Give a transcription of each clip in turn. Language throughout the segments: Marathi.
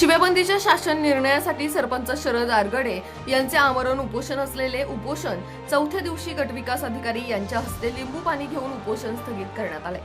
शिव्याबंदीच्या शासन निर्णयासाठी सरपंच शरद आरगडे यांचे आमरण उपोषण असलेले उपोषण चौथ्या दिवशी गटविकास अधिकारी यांच्या हस्ते लिंबू पाणी घेऊन उपोषण स्थगित करण्यात आले.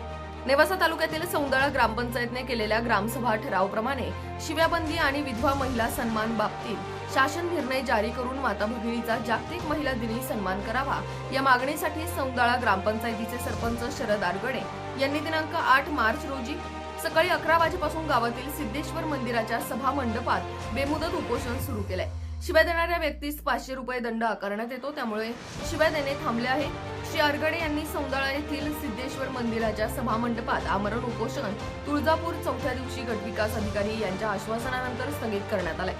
नेवासा तालुक्यातील सौंदळा ग्रामपंचायतने केलेल्या ग्रामसभा ठरावप्रमाणे शिव्याबंदी आणि विधवा महिला सन्मान बाबतीत शासन निर्णय जारी करून माता भगिनीचा जागतिक महिला दिनी सन्मान करावा या मागणीसाठी सौंदळा ग्रामपंचायतीचे सरपंच शरद आरगडे यांनी दिनांक आठ मार्च रोजी सकाळी अकरा वाजेपासून गावातील सिद्धेश्वर मंदिराच्या सभा मंडपात बेमुदत उपोषण सुरू केलंय. शिवाय देणाऱ्या व्यक्तीस पाचशे रुपये दंड आकारण्यात येतो. त्यामुळे शिवाय देणे थांबले आहे. श्री आरगडे यांनी सौंदाळा येथील सिद्धेश्वर मंदिराच्या सभा मंडपात आमरण उपोषण तुळजापूर चौथ्या दिवशी गटविकास अधिकारी यांच्या आश्वासनानंतर स्थगित करण्यात आलंय.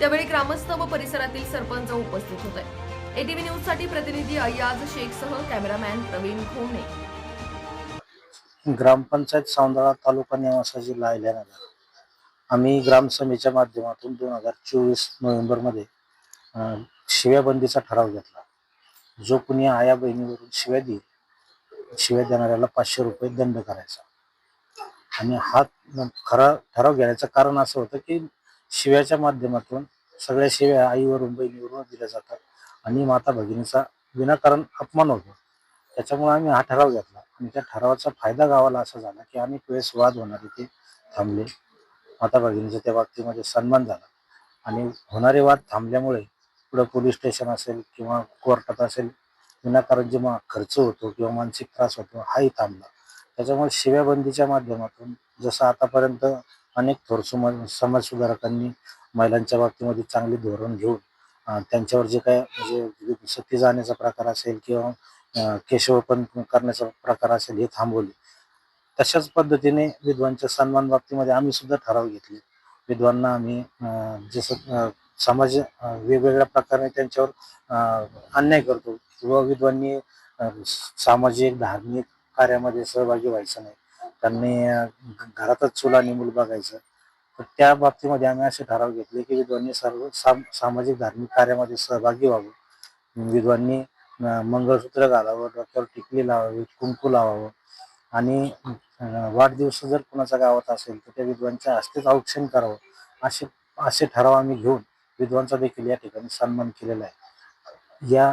त्यावेळी ग्रामस्थ व परिसरातील सरपंच उपस्थित होते. एटीव्ही न्यूजसाठी प्रतिनिधी अय्याज शेखसह कॅमेरामॅन प्रवीण खोमणे. ग्रामपंचायत सौंदळा तालुका निवासा जिल्हा अहिल्यानगर आम्ही ग्रामसभेच्या माध्यमातून दोन हजार चोवीस नोव्हेंबरमध्ये शिव्याबंदीचा ठराव घेतला. जो कुणी आया बहिणीवरून शिव्या देईल शिव्या देणाऱ्याला पाचशे रुपये दंड करायचा. आणि हा खरा ठराव घेण्याचं कारण असं होतं की शिव्याच्या माध्यमातून सगळ्या शिव्या आईवरून बहिणीवरून दिल्या जातात. आणि माता भगिनीचा विनाकारण अपमान होतो. त्याच्यामुळे आम्ही हा ठराव घेतला. आणि त्या ठरावाचा फायदा गावाला असा झाला की अनेक वेळेस वाद होणारे ते थांबले. माता भगिनीचा त्या बाबतीमध्ये सन्मान झाला. आणि होणारे वाद थांबल्यामुळे पुढं पोलीस स्टेशन असेल किंवा कोर्टात असेल विनाकारण जे खर्च होतो किंवा मानसिक त्रास होतो हाही थांबला. त्याच्यामुळे शिव्याबंदीच्या माध्यमातून जसं आतापर्यंत अनेक थोर समाजसुधारकांनी महिलांच्या बाबतीमध्ये चांगले धोरण घेऊन त्यांच्यावर जे काय म्हणजे सती जाण्याचा प्रकार असेल किंवा अं, केशवपन करण्याचा प्रकार असेल हे थांबवले. तशाच पद्धतीने विद्वांच्या सन्मान बाबतीमध्ये आम्ही सुद्धा ठराव घेतले. विद्वांना आम्ही जसं समाज वेगवेगळ्या प्रकारे त्यांच्यावर अन्याय करतो किंवा विद्वांनी सामाजिक धार्मिक कार्यामध्ये सहभागी व्हायचं नाही. त्यांनी घरातच चूल आणि मूल बघायचं. तर त्या बाबतीमध्ये आम्ही असे ठराव घेतले की विद्वांनी सर्व साम सामाजिक धार्मिक कार्यामध्ये सहभागी व्हावं. विद्वांनी मंगळसूत्र घालावं डोक्यावर टिकली लावावी कुंकू लावावं. आणि वाढदिवस जर कुणाचा गावात असेल तर त्या विद्वांच्या हस्तेच औक्षण करावं. असे असे ठराव आम्ही घेऊन विद्वांचा देखील या ठिकाणी सन्मान केलेला आहे. या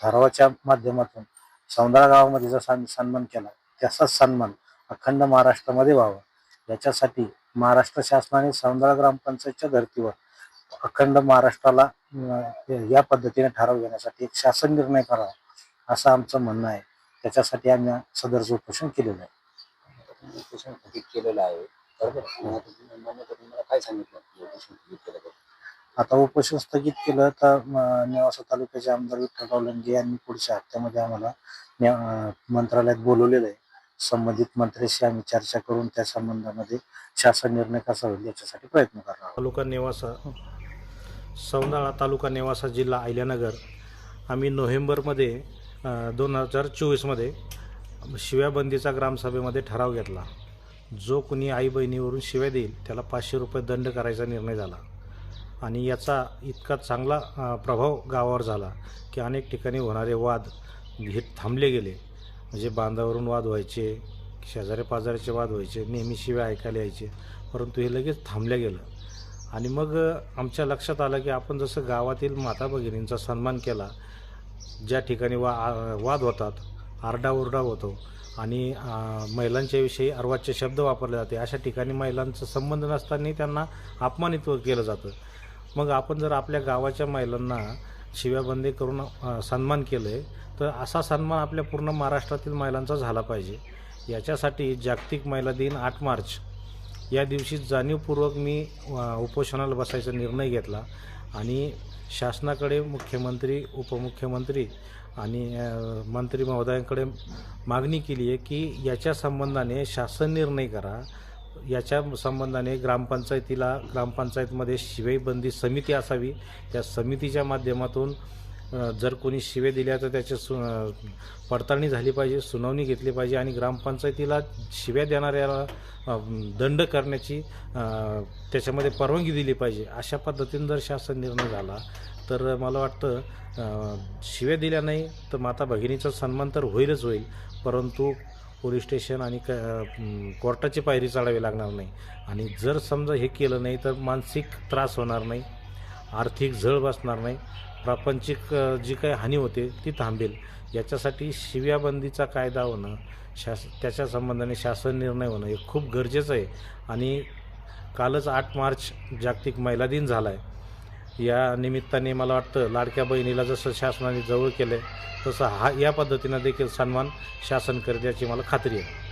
ठरावाच्या माध्यमातून सौंदळा गावामध्ये जसा आम्ही सन्मान केला तसाच सन्मान अखंड महाराष्ट्रामध्ये व्हावा. याच्यासाठी महाराष्ट्र शासनाने सौंदळा ग्रामपंचायतच्या धर्तीवर अखंड महाराष्ट्राला या पद्धतीने ठराव घेण्यासाठी एक शासन निर्णय करावा असं आमचं म्हणणं आहे. त्याच्यासाठी आम्ही सदरचं उपोषण केलेलं आहे. उपोषण स्थगित केलेलं आहे? बरोबर आता काय सांगितलं? उपोषण स्थगित केलं पाहिजे? आता उपोषण स्थगित केलं तर नेवासा तालुक्याचे आमदार विठ्ठलराव लंगे यांनी पुढच्या हप्त्यामध्ये आम्हाला मंत्रालयात बोलवलेलं आहे. संबंधित मंत्र्याशी आम्ही चर्चा करून त्या संबंधामध्ये शासन निर्णय कसा होईल याच्यासाठी प्रयत्न करणार आहोत. तालुका नेवासा सौंदाळा तालुका नेवासा जिल्हा अहिल्यानगर. आम्ही नोव्हेंबरमध्ये दोन हजार चोवीसमध्ये शिव्याबंदीचा ग्रामसभेमध्ये ठराव घेतला. जो कुणी आई बहिणीवरून शिव्या देईल त्याला पाचशे रुपये दंड करायचा निर्णय झाला. आणि याचा इतका चांगला प्रभाव गावावर झाला की अनेक ठिकाणी होणारे वाद हे थांबले गेले. म्हणजे बांधावरून वाद व्हायचे शेजाऱ्या पाजाऱ्याचे वाद व्हायचे नेहमी शिव्या ऐकायला यायचे परंतु हे लगेच थांबलं गेलं. आणि मग आमच्या लक्षात आलं की आपण जसं गावातील माता भगिनींचा सन्मान केला ज्या ठिकाणी वा वाद होतात आरडाओरडा होतो आणि महिलांच्याविषयी महिलांच्या विषयी अर्वाच्य शब्द वापरले जाते अशा ठिकाणी महिलांचा संबंध नसताना त्यांना अपमानित केलं जातं. मग आपण जर आपल्या गावाच्या महिलांना शिव्याबंदी करून सन्मान केलं आहे तर असा सन्मान आपल्या पूर्ण महाराष्ट्रातील महिलांचा झाला पाहिजे. याच्यासाठी जागतिक महिला दिन आठ मार्च या दिवशी जाणीवपूर्वक मी उपोषणाला बसायचा निर्णय घेतला आणि शासनाकडे मुख्यमंत्री उपमुख्यमंत्री आणि मंत्री महोदयांकडे मागणी केली आहे की याच्या संबंधाने शासन निर्णय करा. याच्या संबंधाने ग्रामपंचायतीला ग्रामपंचायतमध्ये शिवेबंदी समिती असावी. त्या समितीच्या माध्यमातून जर कोणी शिवे दिल्या तर त्याची सु पडताळणी झाली पाहिजे सुनावणी घेतली पाहिजे आणि ग्रामपंचायतीला शिव्या देणाऱ्याला दंड करण्याची त्याच्यामध्ये परवानगी दिली पाहिजे. अशा पद्धतीने जर शासन निर्णय झाला तर मला वाटतं शिव्या दिल्या नाही तर माता भगिनीचा सन्मान तर होईलच होईल परंतु पोलीस स्टेशन आणि क कोर्टाची पायरी चढावी लागणार नाही. आणि जर समजा हे केलं नाही तर मानसिक त्रास होणार नाही. आर्थिक झळ बसणार नाही. प्रापंचिक जी काही हानी होते ती थांबेल. याच्यासाठी शिव्याबंदीचा कायदा होणं शास त्याच्या संबंधाने शासन निर्णय होणं हे खूप गरजेचं आहे. आणि कालच आठ मार्च जागतिक महिला दिन झाला आहे या निमित्ताने मला वाटतं लाडक्या बहिणीला जसं शासनाने जवळ केलं आहे तसं हा या पद्धतीनं देखील सन्मान शासन करेल याची मला खात्री आहे.